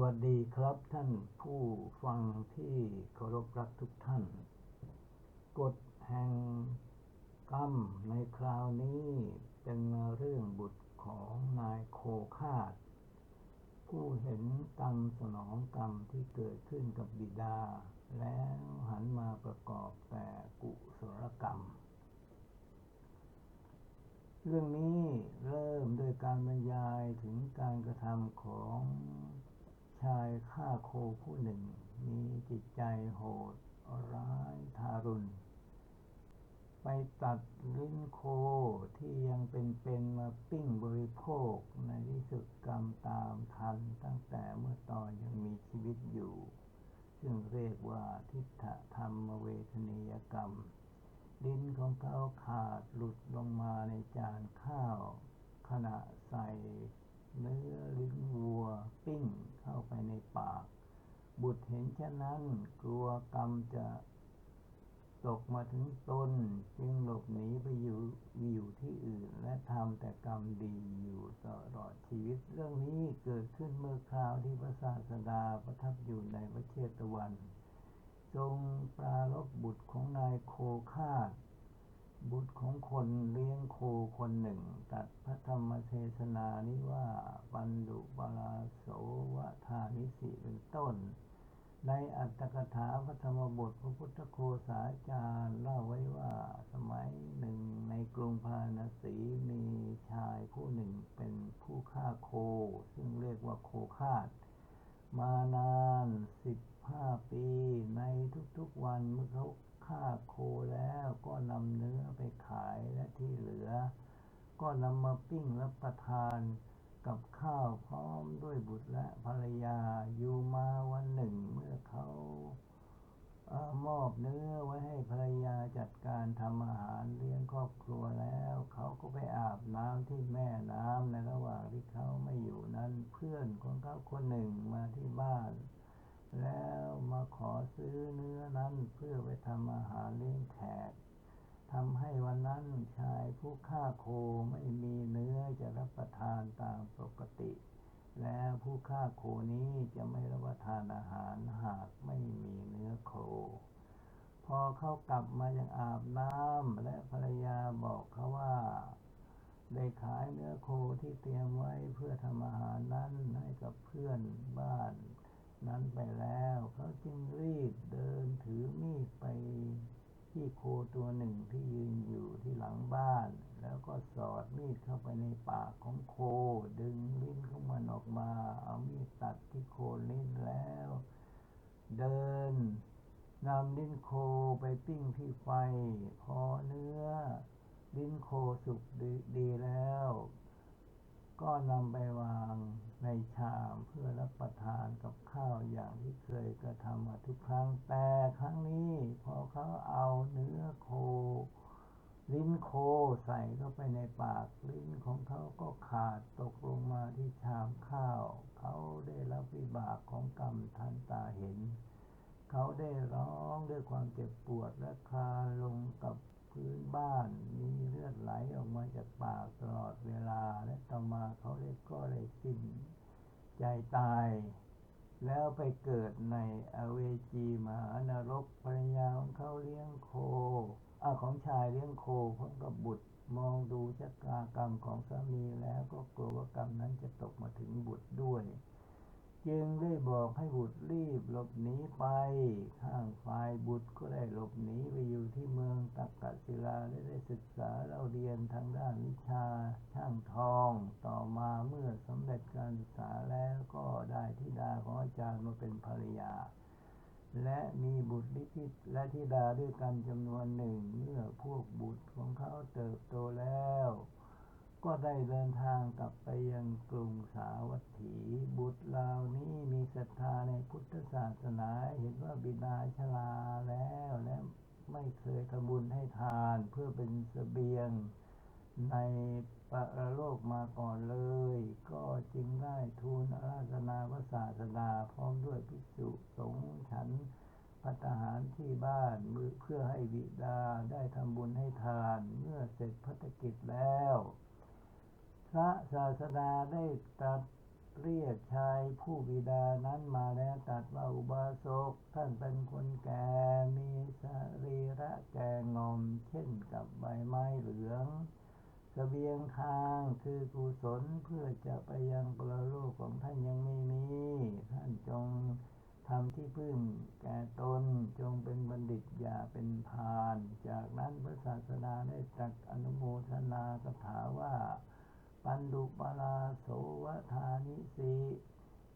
วัสดีครับท่านผู้ฟังที่เคารพรักทุกท่าน กฎแห่งกรรมในคราวนี้เป็นเรื่องบุตรของนายโคคาด ผู้เห็นกรรมสนองกรรมที่เกิดขึ้นกับบิดา แล้วหันมาประกอบแต่กุศลกรรม เรื่องนี้เริ่มโดยการบรรยายถึงการกระทำของ ชายฆ่าโคผู้หนึ่ง มีจิตใจโหดร้ายทารุณ ไปตัดลิ้นโคที่ยังเป็นๆมาปิ้งบริโภคในที่สุดกรรมตามทันตั้งแต่เมื่อตอนยังมีชีวิตอยู่ ซึ่งเรียกว่าทิฏฐธรรมเวทนียกรรม ลิ้นของเขาขาดหลุดลงมาในจานข้าว ขณะใส่ เนื้อลิ้นวัวปิ้งเข้าไปในปาก บุตรเห็นเช่นนั้น กลัวกรรมจะตกมาถึงตนจึงหลบหนีไปอยู่อยู่ที่อื่น และทำแต่กรรมดีอยู่ตลอดชีวิต เรื่องนี้เกิดขึ้นเมื่อคราวที่พระศาสดาประทับอยู่ในพระเชตวัน ทรงปรารบบุตรของนายโคคา บุตรของคนเลี้ยงโคคนหนึ่ง ตัดพระธรรมเทศนานี้ว่าปันดุปราโสวะทานิสิเป็นต้น ในอัตถกถาพระธรรมบทพระพุทธโคสาจารย์เล่าไว้ว่าสมัยหนึ่งในกรุงพาราณสีมีชายผู้หนึ่งเป็นผู้ฆ่าโค ซึ่งเรียกว่าโคคาดมานานสิบห้าปีในทุกๆวันเมื่อเขา ฆ่าโคแล้วก็นำเนื้อไปขายและที่เหลือ ก็นำมาปิ้งรับประทานกับข้าวพร้อมด้วยบุตรและภรรยาอยู่มาวันหนึ่งเมื่อเขาเออมอบเนื้อไว้ให้ภรรยาจัดการทำอาหารเลี้ยงครอบครัวแล้ว เขาก็ไปอาบน้ำที่แม่น้ำในระหว่างที่เขาไม่อยู่นั้น เพื่อนของเขาคนหนึ่งมาที่บ้าน แล้วมาขอซื้อเนื้อนั้นเพื่อไปทำอาหารเลี้ยงแขกทำให้วันนั้นชายผู้ฆ่าโคไม่มีเนื้อจะรับประทานตามปกติ และผู้ฆ่าโคนี้จะไม่รับประทานอาหารหากไม่มีเนื้อโค พอเขากลับมายังอาบน้ำและภรรยาบอกเขาว่าได้ขายเนื้อโคที่เตรียมไว้เพื่อทำอาหารนั้นให้กับเพื่อนบ้าน นั้นไปแล้ว เขาจึงรีบเดินถือมีดไปที่โคตัวหนึ่งที่ยืนอยู่ที่หลังบ้าน แล้วก็สอดมีดเข้าไปในปากของโค ดึงลิ้นของมันออกมา เอามีดตัดที่โคลิ้นแล้ว เดินนำลิ้นโคไปปิ้งที่ไฟ พอเนื้อ ลิ้นโคสุกดดีแล้ว ก็นำไปวางในชามเพื่อรับประทานกับข้าวอย่างที่เคยกระทำมาทุกครั้ง แต่ครั้งนี้พอเขาเอาเนื้อโค ลิ้นโคใส่เข้าไปในปากลิ้นของเขาก็ขาดตกลงมาที่ชามข้าว เขาได้รับวิบากของกรรมทันตาเห็น เขาได้ร้องด้วยความเจ็บปวดและคลานลงกับ พื้นบ้าน มีเลือดไหลออกมาจากปากตลอดเวลา และต่อมาเขาได้ก็ได้สิ้นใจตาย แล้วไปเกิดในอเวจีมหานรกภรรยาของเขาเลี้ยงโคอาของชายเลี้ยงโคพร้อมกับบุตรมองดูชะตากรรมของสามีแล้วก็กลัวว่ากรรมนั้นจะตกมาถึงบุตรด้วย จึงได้บอกให้บุตรรีบหลบหนีไป ข้างฝ่ายบุตรก็ได้หลบหนีไปอยู่ที่เมืองตักกศิลาและได้ศึกษาเราเรียนทางด้านวิชาช่างทอง ต่อมาเมื่อสำเร็จการศึกษาแล้วก็ได้ธิดาของอาจารย์มาเป็นภรรยา และมีบุตรลิขิตและธิดาด้วยกันจำนวนหนึ่ง เมื่อพวกบุตรของเขาเติบโตแล้ว ก็ได้เดินทางกลับไปยังกรุงสาวัตถี บุตรเหล่านี้มีศรัทธาในพุทธศาสนาเห็นว่าบิดาชราแล้วและไม่เคยทำบุญให้ทานเพื่อเป็นเสบียงในปรโลกมาก่อนเลย ก็จึงได้ทูลอาราธนาพระศาสดาพร้อมด้วยภิกษุสงฆ์ฉันพัตหารที่บ้านมือเพื่อให้บิดาได้ทำบุญให้ทานเมื่อเสร็จพัฒกิจแล้ว พระศาสดาได้ตรัสเรียกชายผู้บิดานั้นมาแล้วตรัดว่าอุบาสกท่านเป็นคนแก่มีสรีระแก่งอม เช่นกับใบไม้เหลืองเสบียงทางคือกุศลเพื่อจะไปยังปรโลกของท่านยังไม่มี ท่านจงทำที่พึ่งแก่ตนจงเป็นบัณฑิตอย่าเป็นพาลจากนั้นพระศาสดาได้ตรัสอนุโมทนากถาว่า ปันดุปลาโสวทานิสี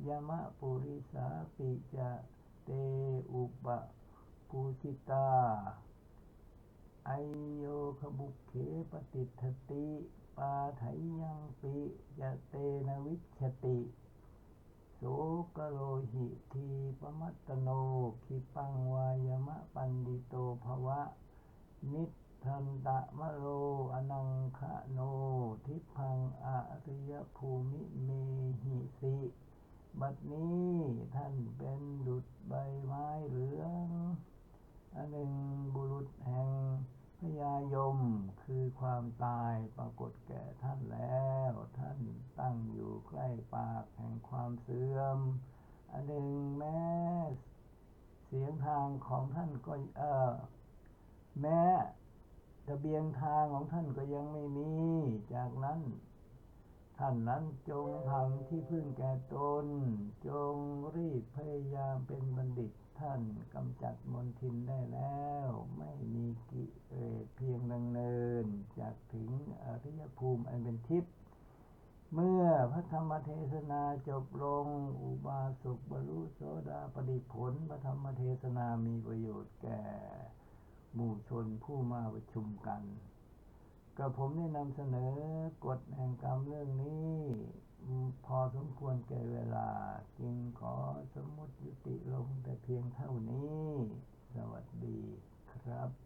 ยมะปุริสาปิจะเตอุปปูชิตาไอโยขบุเขปฏิทติปาไถยังปิจะเตนวิชติโสกโลหิทีปมัตตโนคิปังวายมะปันดิโตภวะ นิ ทันตะมะโลอนังคะโน ทิพังอริยภูมิเมหิสิ บัดนี้ท่านเป็นดุจใบไม้เหลืองอันหนึ่งบุรุษแห่งพญายมคือความตายปรากฏแก่ท่านแล้ว ท่านตั้งอยู่ใกล้ปากแห่งความเสื่อม อันหนึ่งแม้เสียงทางของท่านก็เออแม้ ทะเบียงทางของท่านก็ยังไม่มี จากนั้น ท่านนั้นจงทำที่พึ่งแก่ตน จงรีบพยายามเป็นบัณฑิตท่านกำจัดมนทินได้แล้ว ไม่มีกิเลสเพียงดังเนิน จากถึงอริยภูมิอันเป็นทิพย์เมื่อพระธรรมเทศนาจบลง อุบาสกบรรลุโสดาปฏิผล พระธรรมเทศนามีประโยชน์แก่ หมู่ชนผู้มาประชุมกันกับผมได้นำเสนอกฎแห่งกรรมเรื่องนี้ พอสมควรแก่เวลา จึงขอสมมติยุติลงแต่เพียงเท่านี้ สวัสดีครับ